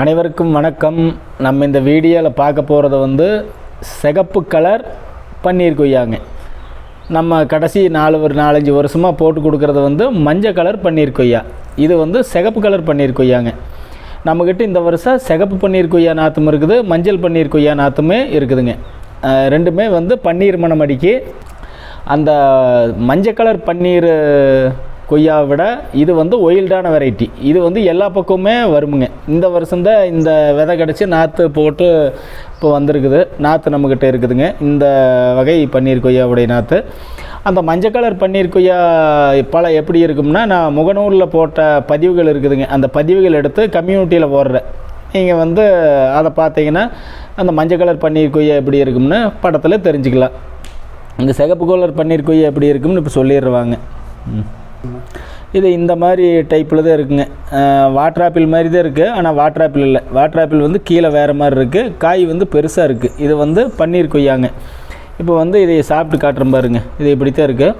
அனைவருக்கும் வணக்கம். நம்ம இந்த வீடியோவில் பார்க்க போகிறது வந்து சிகப்பு கலர் பன்னீர் கொய்யாங்க. நம்ம கடைசி நாலு ஒரு நாலஞ்சு வருஷமாக போட்டு கொடுக்குறது வந்து மஞ்சள் கலர் பன்னீர் கொய்யா. இது வந்து சிகப்பு கலர் பன்னீர் கொய்யாங்க. நம்மக்கிட்ட இந்த வருஷம் சிகப்பு பன்னீர் கொய்யா நாற்றும் இருக்குது மஞ்சள் பன்னீர் கொய்யா நாற்றுமே இருக்குதுங்க. ரெண்டுமே வந்து பன்னீர் மணம் அடிக்கி அந்த மஞ்சள் கலர் பன்னீர் கொய்யாவை விட இது வந்து ஒயில்டான வெரைட்டி இது வந்து எல்லா பக்கமுமே வருமுங்க. இந்த வருஷம்தான் இந்த விதை கிடச்சி நாற்று போட்டு இப்போ வந்திருக்குது. நாற்று நம்மக்கிட்ட இருக்குதுங்க. இந்த வகை பன்னீர் கொய்யாவுடைய நாற்று அந்த மஞ்சள் கலர் பன்னீர் கொய்யா பழம் எப்படி இருக்கும்னா நான் முகநூலில் போட்ட பதிவுகள் இருக்குதுங்க. அந்த பதிவுகள் எடுத்து கம்யூனிட்டியில் போடுறேன். நீங்கள் வந்து அதை பார்த்தீங்கன்னா அந்த மஞ்சள் கலர் பன்னீர் கொய்யா எப்படி இருக்கும்னு படத்தில் தெரிஞ்சுக்கலாம். இந்த சிகப்பு கலர் பன்னீர் கொய்யா எப்படி இருக்கும்னு இப்போ சொல்லிடுவாங்க. ம். இது இந்த மாதிரி டைப்பில் தான் இருக்குங்க. வாட்டர் ஆப்பிள் மாதிரி தான் இருக்குது ஆனால் வாட்டர் ஆப்பிள் இல்லை. வாட்டர் ஆப்பிள் வந்து கீழே வேறு மாதிரி இருக்குது காய் வந்து பெருசாக இருக்குது இது வந்து பன்னீர் கொய்யாங்க. இப்போ வந்து இதை சாப்பிட்டு காட்டுறேன் பாருங்க. இது இப்படி தான் இருக்குது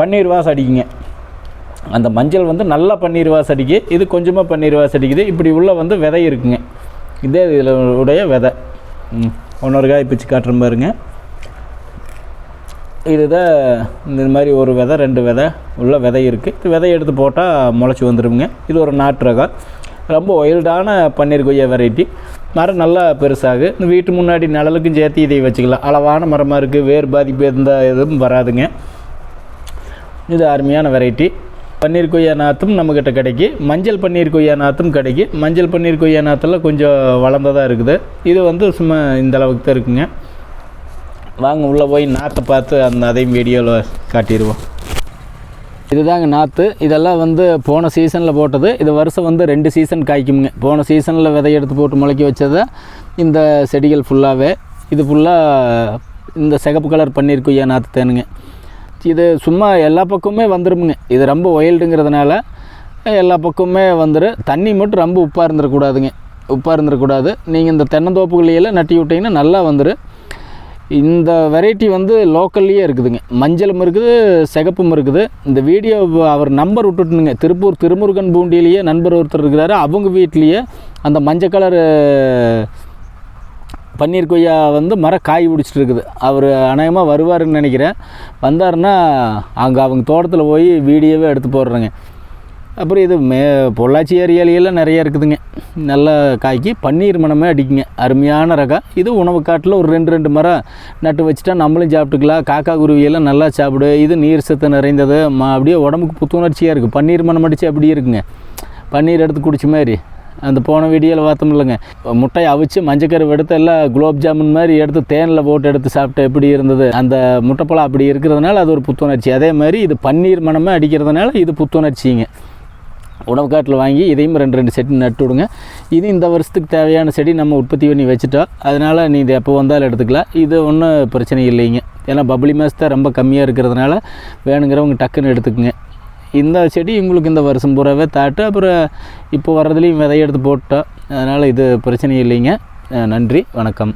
பன்னீர் வாசம் அடிக்குங்க அந்த மஞ்சள் வந்து நல்லா பன்னீர் வாசம் அடிக்கு இது கொஞ்சமாக பன்னீர் வாசம் அடிக்குது இப்படி உள்ளே வந்து விதை இருக்குங்க. இதே இதில் உடைய விதை. ம் இன்னொரு காய் பிச்சு காட்டுறேன் பாருங்கள் இதுதான் இந்த மாதிரி ஒரு விதை ரெண்டு விதை உள்ள விதை இருக்குது இது விதை எடுத்து போட்டால் முளைச்சி வந்துடுங்க இது ஒரு நாட்டு ரகம் ரொம்ப ஒயில்டான பன்னீர் கொய்யா வெரைட்டி. மரம் நல்லா பெருசாகு. இந்த வீட்டு முன்னாடி நிழலுக்கும் சேர்த்து இதை வச்சுக்கலாம். அளவான மரமாக இருக்குது வேர் பாதிப்பு எந்த எதுவும் வராதுங்க. இது அருமையான வெரைட்டி. பன்னீர் கொய்யா நாற்றும் நம்மக்கிட்ட கிடைக்கி. மஞ்சள் பன்னீர் கொய்யா நாற்றும் கிடைக்கி. மஞ்சள் பன்னீர் கொய்யா நாற்றுல கொஞ்சம் வளர்ந்ததாக இருக்குது. இது வந்து சும்மா இந்த அளவுக்கு தான் இருக்குங்க. வாங்க உள்ளே போய் நாற்றை பார்த்து அந்த அதையும் வீடியோவில் காட்டிடுவோம். இதுதாங்க நாற்று இதெல்லாம் வந்து போன சீசனில் போட்டது. இது வருஷம் வந்து ரெண்டு சீசன் காய்க்குமுங்க. போன சீசனில் விதை எடுத்து போட்டு முளைக்க வச்சதை இந்த செடிகள் ஃபுல்லாகவே இது ஃபுல்லாக இந்த சிகப்பு கலர் பன்னீர் ஏன் நாற்று தேனுங்க. இது சும்மா எல்லா பக்கமுமே வந்துடுமுங்க இது ரொம்ப ஒயில்டுங்கிறதுனால எல்லா பக்கமுமே வந்துடும் தண்ணி மட்டும் ரொம்ப உப்பாக இருந்துடக்கூடாதுங்க உப்பாக இருந்துடக்கூடாது நீங்கள் இந்த தென்னந்தோப்புகளையெல்லாம் நட்டி விட்டிங்கன்னா நல்லா வந்துடும் இந்த வெரைட்டி வந்து லோக்கல்லையே இருக்குதுங்க. மஞ்சளும் இருக்குது சிகப்பும் இருக்குது. இந்த வீடியோ அவர் நம்பர் விட்டுட்டுனுங்க. திருப்பூர் திருமுருகன் பூண்டியிலேயே நண்பர் ஒருத்தர் இருக்கிறாரு. அவங்க வீட்லேயே அந்த மஞ்சள் கலர் பன்னீர் கொய்யா வந்து மரம் காய் பிடிச்சிட்டு இருக்குது. அவர் அநேகமாக வருவாருன்னு நினைக்கிறேன். வந்தாருன்னா அங்கே அவங்க தோட்டத்தில் போய் வீடியோவே எடுத்து போடுறேங்க. அப்புறம் இது மே பொள்ளாச்சி ஏரியாலையெல்லாம் நிறைய இருக்குதுங்க. நல்ல காய்க்கு பன்னீர் மணமே அடிக்குங்க. அருமையான ரகம் இது உணவு காட்டில் ஒரு ரெண்டு ரெண்டு மரம் நட்டு வச்சுட்டா நம்மளும் சாப்பிட்டுக்கலாம். காக்கா குருவியெல்லாம் நல்லா சாப்பிடு. இது நீர் சத்து நிறைந்தது. ம அப்படியே உடம்புக்கு புத்துணர்ச்சியாக இருக்குது பன்னீர் மணம் அடித்து அப்படியே இருக்குங்க. பன்னீர் எடுத்து குடிச்ச மாதிரி. அந்த போன வீடியோவில் பார்த்தோம் இல்லைங்க. முட்டையை அவிச்சு மஞ்சக்கரு எடுத்து எல்லாம் குலோப் ஜாமுன் மாதிரி எடுத்து தேனில் போட்டு எடுத்து சாப்பிட்டு எப்படி இருந்தது? அந்த முட்டைப்பழம் அப்படி இருக்கிறதுனால அது ஒரு புத்துணர்ச்சி. அதே மாதிரி இது பன்னீர் மணமே அடிக்கிறதுனால இது புத்துணர்ச்சிங்க. உணவு காட்டில் வாங்கி இதையும் ரெண்டு ரெண்டு செடி நட்டு விடுங்க. இது இந்த வருஷத்துக்கு தேவையான செடி நம்ம உற்பத்தி பண்ணி வச்சுட்டோம் அதனால் நீ இது எப்போ வந்தாலும் எடுத்துக்கலாம். இது ஒன்றும் பிரச்சனை இல்லைங்க. ஏன்னா பப்ளி மாஸ் தான் ரொம்ப கம்மியாக இருக்கிறதுனால வேணுங்கிறவங்க டக்குன்னு எடுத்துக்கோங்க. இந்த செடி உங்களுக்கு இந்த வருஷம் பூராவே தாட்டு அப்புறம் இப்போ வர்றதுலேயும் விதையெடுத்து போட்டோம் அதனால் இது பிரச்சனை இல்லைங்க. நன்றி வணக்கம்.